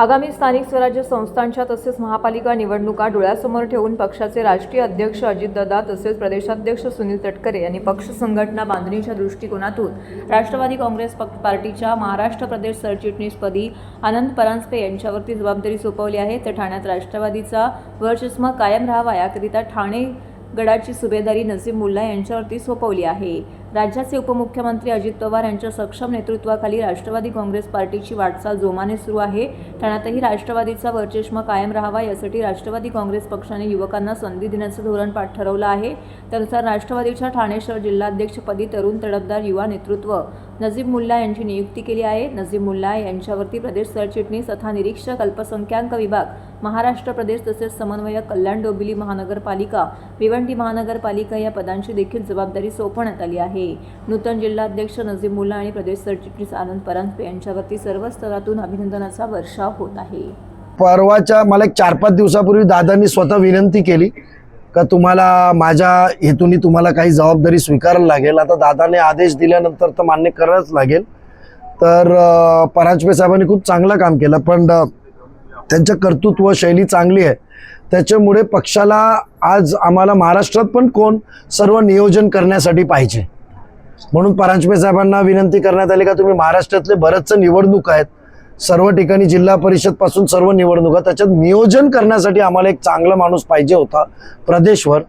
आगामी स्थानिक स्वराज्य संस्थांच्या तसेच महापालिका निवडणुका डोळ्यासमोर ठेवून पक्षाचे राष्ट्रीय अध्यक्ष अजितदादा तसेच प्रदेशाध्यक्ष सुनील तटकरे यांनी पक्ष संघटना बांधणीच्या दृष्टिकोनातून राष्ट्रवादी काँग्रेस पक्ष पार्टीच्या महाराष्ट्र प्रदेश सरचिटणीसपदी आनंद परांजपे यांच्यावरती जबाबदारी सोपवली आहे. तर ठाण्यात राष्ट्रवादीचा वर्चस्व कायम राहावा याकरिता ठाणे गडाची सुभेदारी नसीम मुल्ला यांच्यावरती सोपवली आहे. राज्याचे उपमुख्यमंत्री अजित पवार यांच्या सक्षम नेतृत्वाखाली राष्ट्रवादी काँग्रेस पार्टीची वाटचाल जोमाने सुरू आहे. ठाण्यातही राष्ट्रवादीचा वर्चस्व कायम राहावा यासाठी राष्ट्रवादी काँग्रेस पक्षाने युवकांना संधी देण्याचं धोरण पाठ ठरवलं आहे. त्यानुसार राष्ट्रवादीच्या ठाणे शहर जिल्हाध्यक्षपदी तरुण तडफदार युवा नेतृत्व नजीब मुल्ला यांची नियुक्ती केली आहे. नजीब मुल्ला यांच्यावरती प्रदेश सरचिटणीस तथा निरीक्षक अल्पसंख्याक विभाग महाराष्ट्र प्रदेश तसेच समन्वयक कल्याण डोंबिवली महानगरपालिका भिवंडी महानगरपालिका या पदांची देखील जबाबदारी सोपवण्यात आली आहे. नूतन जिल्हाध्यक्ष नजीब मुल्ला आणि प्रदेश सरचिटणीस आनंद परांजपे यांच्यावरती सर्व स्तरातून अभिनंदनाचा वर्षाव होत आहे. परवाच्या मला एक चार पाच दिवसापूर्वी दादांनी स्वतः विनंती केली का तुम्हाला माझ्या हेतून तुम्हाला काही जबाबदारी स्वीकारायला लागेल. आता दादाने आदेश दिल्यानंतर तर मान्य करावंच लागेल. तर परांजपे साहेबांनी खूप चांगलं काम केलं. पण त्यांचं कर्तृत्व शैली चांगली आहे. त्याच्यामुळे पक्षाला आज आम्हाला महाराष्ट्रात पण कोण सर्व नियोजन करण्यासाठी पाहिजे. म्हणून परांजपे साहेबांना विनंती करण्यात आली का तुम्ही महाराष्ट्रातले बरेचसे निवडणूक आहेत. सर्व ठिकाणी जिल्हा परिषदपासून सर्व निवडणुका त्याच्यात नियोजन करण्यासाठी आम्हाला एक चांगला माणूस पाहिजे होता प्रदेशवर.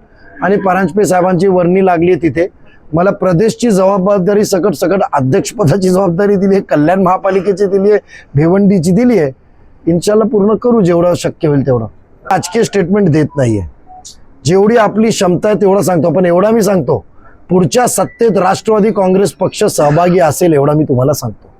आणि परांजपे साहेबांची वर्णी लागली तिथे. मला प्रदेशची जबाबदारी सकट सकट अध्यक्षपदाची जबाबदारी दिली आहे कल्याण महापालिकेची दिली आहे भिवंडीची दिली आहे. इन्शाला पूर्ण करू जेवढं शक्य होईल तेवढं. राजकीय स्टेटमेंट देत नाहीये. जेवढी आपली क्षमता आहे तेवढं सांगतो पण एवढा मी सांगतो. पुढच्या सत्तेत राष्ट्रवादी काँग्रेस पक्ष सहभागी असेल एवढा मी तुम्हाला सांगतो.